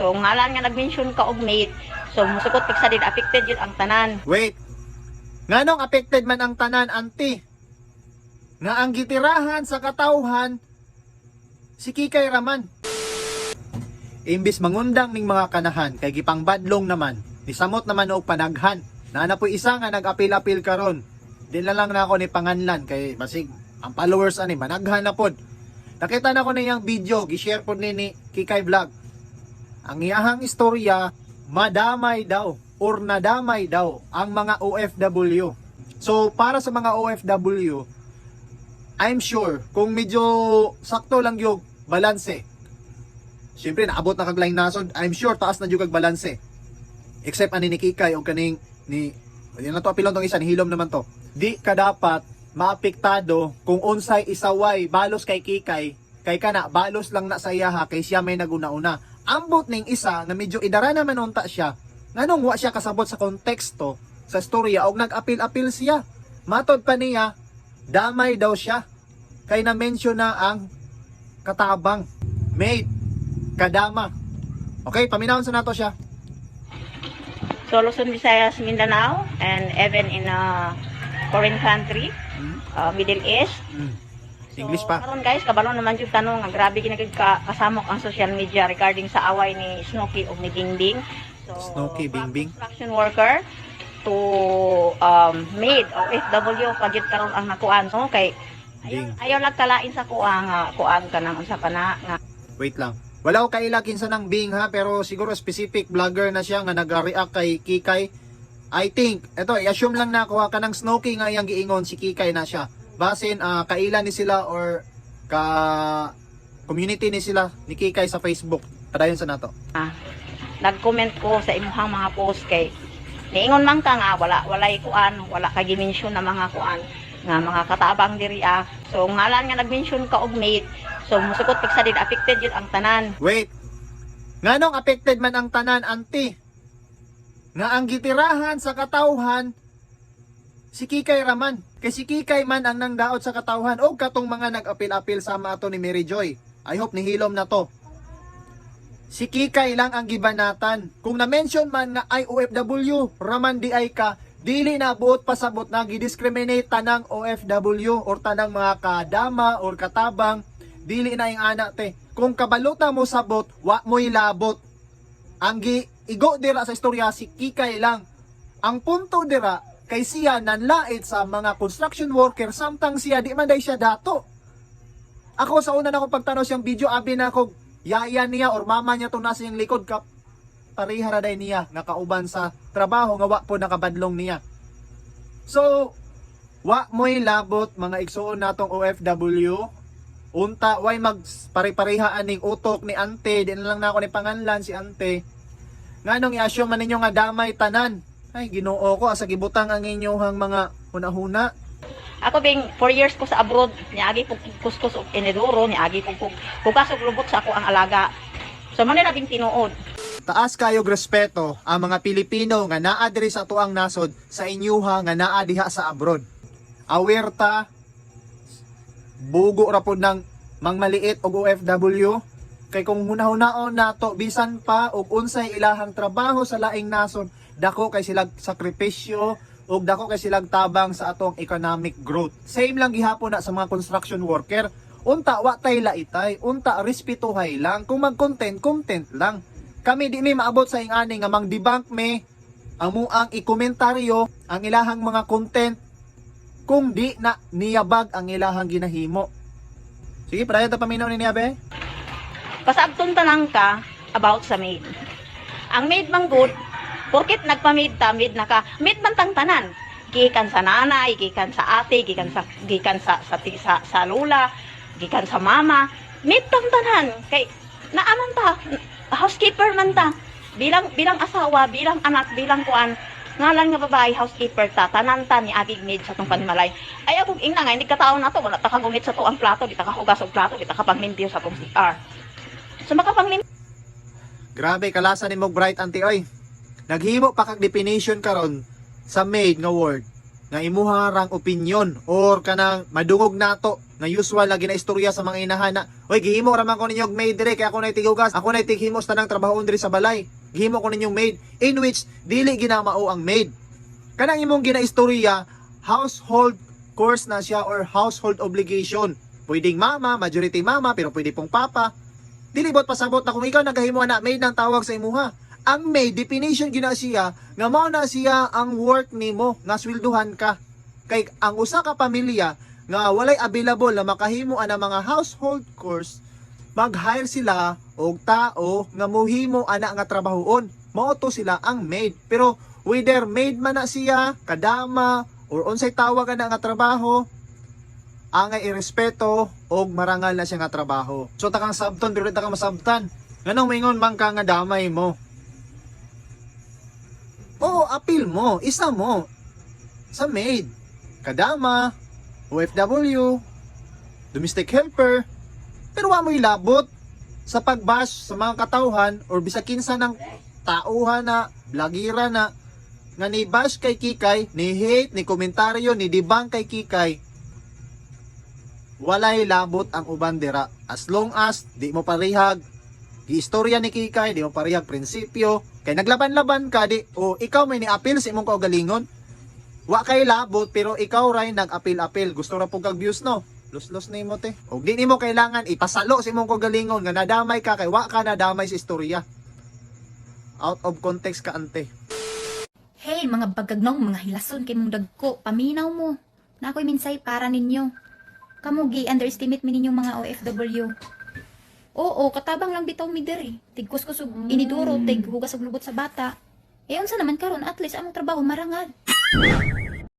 So ngalan nga nag-mention ka og maid. So musukot pig sa din affected yun ang tanan. Wait. Nganong affected man ang tanan, auntie? Nga ang gitirahan sa katauhan, si Kikay Raman. Imbis mangundang ning mga kanahan, kay gipang badlong naman, nisamot naman og panaghan. Na na po isa nga nag-apil-apil karon. Di na lang na ako ni panganlan, kay basig, ang followers ani, managhan na pod. Nakita na ko niyang video, gishare po ni, ni Kikay Vlog. Ang iyahang istorya, madamay daw or nadamay daw ang mga OFW. So, para sa mga OFW, I'm sure, kung medyo sakto lang yung balanse, Siyempre, naabot na kag nasod, I'm sure taas na yung kag balanse. Except ani ni Kikay o kaning ni yan na to apilon tong isa ni Hilom naman to. Di ka dapat maapektado kung unsay isaway balos kay Kikay kay kana balos lang na sa iyaha kay siya may naguna-una. Ambot ning isa na medyo idara naman unta siya. Nganong wa siya kasabot sa konteksto sa storya og nag-apil-apil siya. Matod pa niya, damay daw siya. Kay na-mention na ang katabang. Mate, kadama. Okay, paminawon sa nato siya. So Luzon, Visayas, Mindanao and even in a foreign country, Hmm? uh, Middle East. Mm. English pa. Karon guys, kabalo naman yung tanong, ang grabe ginagig ka kasamok ang social media regarding sa away ni Snooki o ni Bingbing. So, Snooki, Bingbing. construction worker to um, maid o FW pagit karon ang nakuan so kay ayaw, ayaw lang kalain sa kuang nga kuan ka nang unsa pa na nga Wait lang. Wala ko kailakin sa ng Bing ha, pero siguro specific vlogger na siya nga nag-react kay Kikay. I think, eto, i-assume lang na ako ha, kanang Snooki nga yang giingon si Kikay na siya. Basin, ah, kailan ni sila or ka community ni sila ni Kikay sa Facebook. Padayon sa nato. nag-comment ko sa imuhang mga post kay niingon man ka nga wala walay kuan wala ka gi-mention na mga kuan nga mga katabang diri ah so ngalan nga nag-mention ka og maid so musukot pig sa din affected yun ang tanan Wait. Nganong affected man ang tanan, auntie? Nga ang gitirahan sa katauhan, si Kikay Raman. Kay si Kikay man ang nangdaot sa katauhan o katong mga nag-apil-apil sa ato ni Mary Joy. I hope nihilom na to. Si Kikay lang ang gibanatan. Kung na-mention man nga ay OFW, Raman di ay ka, dili na buot pasabot na gidiscriminate tanang OFW or tanang mga kadama or katabang dili na yung anak te. Kung kabalota mo sabot, wa mo'y labot. Ang gi igo dira sa istorya si Kikay lang. Ang punto dira kay siya nanlait sa mga construction worker samtang siya di man day siya dato. Ako sa una na ako pagtanaw siyang video abi na ako yaya niya or mama niya to nasa yung likod ka parihara day niya nga kauban sa trabaho nga wa po nakabadlong niya. So, wa mo'y labot mga igsuon natong OFW unta way mag pare-pareha aning utok ni ante di na lang na ako ni panganlan si ante nganong i-assume man ninyo nga damay tanan ay ginoo ko asa gibutang ang inyong mga hunahuna. Ako bing 4 years ko sa abroad niagi ko kuskus og ineduro niagi ko kukas og lubot sa ako ang alaga. So man na bing tinuod. Taas kayog respeto ang mga Pilipino nga naa diri sa tuang nasod sa inyuha nga naa diha sa abroad. Aware ta bugo ra pod ng mangmaliit og OFW kay kung hunahunahon nato bisan pa og unsay ilahang trabaho sa laing nasod dako kay silag sakripisyo ug dako kay silag tabang sa atong economic growth same lang gihapon na sa mga construction worker unta wa tay laitay unta respetuhay lang kung mag-content content lang kami di mi maabot sa ingani nga mang debunk me ang muang ikomentaryo ang ilahang mga content kung di na niyabag ang ilahang ginahimo. Sige, padayon ta paminaw ni niya be. pasabton tanang ka about sa maid. Ang maid man good, porkit nagpa-maid ta, maid na ka, maid man tang tanan. Gikan sa nanay, gikan sa ate, gikan sa gikan sa sa, sa, sa lula, gikan sa mama, maid tang tanan. Kay naaman ta, housekeeper man ta. Bilang bilang asawa, bilang anak, bilang kuan, ngalan nga babae housekeeper ta tanan ta ni agig maid sa tong panimalay ay akong ingna nga hindi ka taon nato wala ta ka gumit sa tuang plato di ta ka hugas og plato di ta ka panglimpiyo sa tong CR so makapanglim Grabe kalasa ni mo bright auntie oy. Naghimo pa kag definition karon sa maid nga word nga imuha rang opinion or kanang madungog nato nga usual na ginaistorya sa mga inahana. Oy, gihimo raman ko ninyong maid dire kay ako na tigugas. Ako na tighimos tanang trabaho diri sa balay. Gihimo ko ninyong maid in which dili ginamao ang maid. Kanang imong ginaistorya, household course na siya or household obligation. Pwedeng mama, majority mama, pero pwede pong papa. Dili bot pasabot na kung ikaw nagahimo na maid ng tawag sa imuha. Ang maid definition gina siya nga mao na siya ang work nimo nga swelduhan ka. Kay ang usa ka pamilya nga walay available na makahimo ana mga household chores mag-hire sila og tao nga muhimo ana nga trabahoon. Mao to sila ang maid. Pero whether maid man na siya, kadama or unsay tawag ana nga trabaho, angay irespeto og marangal na siya nga trabaho. So takang sabton pero takang masabtan. Nganong maingon man ka nga damay mo? Appeal mo, isa mo sa maid, kadama, OFW, domestic helper, pero wa mo ilabot sa pagbash sa mga katauhan or bisag kinsa ng tauhan na blagira na nga ni bash kay Kikay, ni hate, ni komentaryo, ni dibang kay Kikay, walay labot ang uban dira. As long as di mo parihag istorya ni Kikay, di mo parihag prinsipyo, kay naglaban-laban ka di o ikaw may ni-appeal sa imong kaugalingon. Wa kay labot pero ikaw ray nag-appeal-appeal. Gusto ra pug kag views no. Los-los nimo te. Og di nimo kailangan ipasalo sa imong kaugalingon nga nadamay ka kay wa ka nadamay sa istorya. Out of context ka ante. Hey, mga bagagnong, mga hilason kay mong dagko, paminaw mo. Na ako'y minsay para ninyo. Kamu gi-underestimate mi ninyong mga OFW. Oo, katabang lang bitaw mi diri. Tigkus ko sug iniduro, tig hugas og lubot sa bata. Eh unsa naman karon at least among trabaho marangad.